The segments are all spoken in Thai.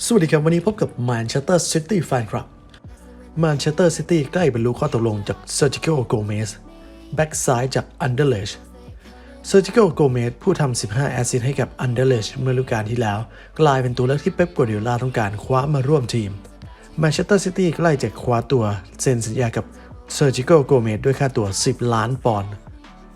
สวัสดีครับ วันนี้พบกับ Manchester City Fan Club Manchester City ใกล้บรรลุข้อตกลงจาก Sergio Gomez แบ็กซ้ายจาก Anderlecht Sergio Gomez ผู้ทำ 15 แอสซิสต์ให้กับ Anderlecht เมื่อฤดูกาลที่แล้ว กลายเป็นตัวเลือกที่เป๊ปกัวร์ดิโอลาต้องการคว้ามาร่วมทีม Manchester City ใกล้จะคว้าตัวเซ็นสัญญากับ Sergio Gomez ด้วยค่าตัว 10 ล้านปอนด์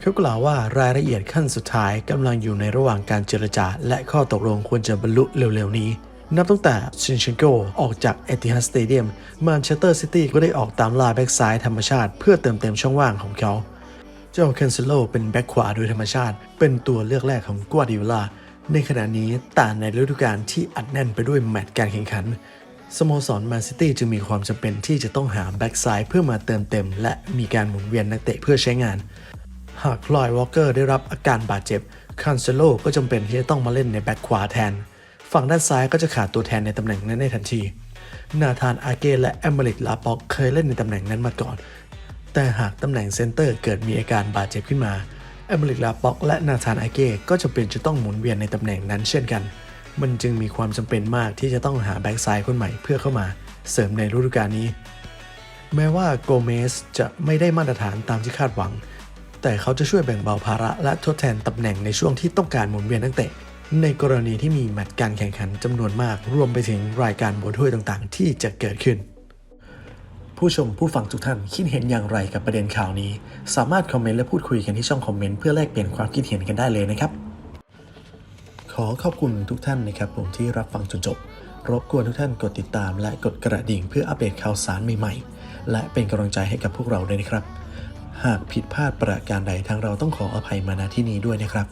เขากล่าวว่ารายละเอียดขั้นสุดท้ายกำลังอยู่ในระหว่างการเจรจา และข้อตกลงควรจะบรรลุเร็วๆนี้ นับตั้งแต่ชินเชนโกออกจากเอติฮัดสเตเดียมมานเชสเตอร์ซิตี้ก็ได้ออกตามล่าแบ็กซ้ายธรรมชาติเพื่อเติมเต็มช่องว่างของเขา เจ้าเคนเซโลเป็นแบ็กขวาโดยธรรมชาติ เป็นตัวเลือกแรกของกัวดิโอลาในขณะนี้แต่ในฤดูกาลที่อัดแน่นไปด้วยแมตช์การแข่งขันสโมสรแมนซิตี้จึงมีความจำเป็นที่จะต้องหาแบ็กซ้ายเพื่อมาเติมเต็ม และมีการหมุนเวียนนักเตะเพื่อใช้งาน หากพลอยวอลเกอร์ได้รับอาการบาดเจ็บคันเซโลก็จำเป็นที่จะต้องมาเล่นในแบ็กขวาแทน ฝั่งด้านซ้ายก็จะขาดตัวแทนในตำแหน่งนั้นในทันที นาธานอาเกและแอมเบริกลาป็อกเคยเล่นในตำแหน่งนั้นมาก่อน แต่หากตำแหน่งเซนเตอร์เกิดมีอาการบาดเจ็บขึ้นมาแอมเบริกลาป็อกและนาธานอาเกก็จำเป็นจะต้องหมุนเวียนในตำแหน่งนั้นเช่นกัน มันจึงมีความจำเป็นมากที่จะต้องหาแบ็กซ้ายคนใหม่เพื่อเข้ามาเสริมในฤดูกาลนี้ แม้ว่าโกเมสจะไม่ได้มาตรฐานตามที่คาดหวัง แต่เขาจะช่วยแบ่งเบาภาระและทดแทนตำแหน่งในช่วงที่ต้องการหมุนเวียนนักเตะ ในกรณีที่มีแมตช์การแข่งขันจำนวนมาก รวมไปถึงรายการบนถ้วยต่างๆ ที่จะเกิดขึ้น ผู้ชมผู้ฟังทุกท่านคิดเห็นอย่างไรกับประเด็นข่าวนี้ สามารถคอมเมนต์และพูดคุยกันที่ช่องคอมเมนต์เพื่อแลกเปลี่ยนความคิดเห็นกันได้เลยนะครับ ขอขอบคุณทุกท่านนะครับผมที่รับฟังจนจบ รบกวนทุกท่านกดติดตาม และกดกระดิ่งเพื่ออัปเดตข่าวสารใหม่ๆ และเป็นกำลังใจให้กับพวกเราด้วยนะครับ หากผิดพลาดประการใดทางเราต้องขออภัยมาณที่นี้ด้วยนะครับ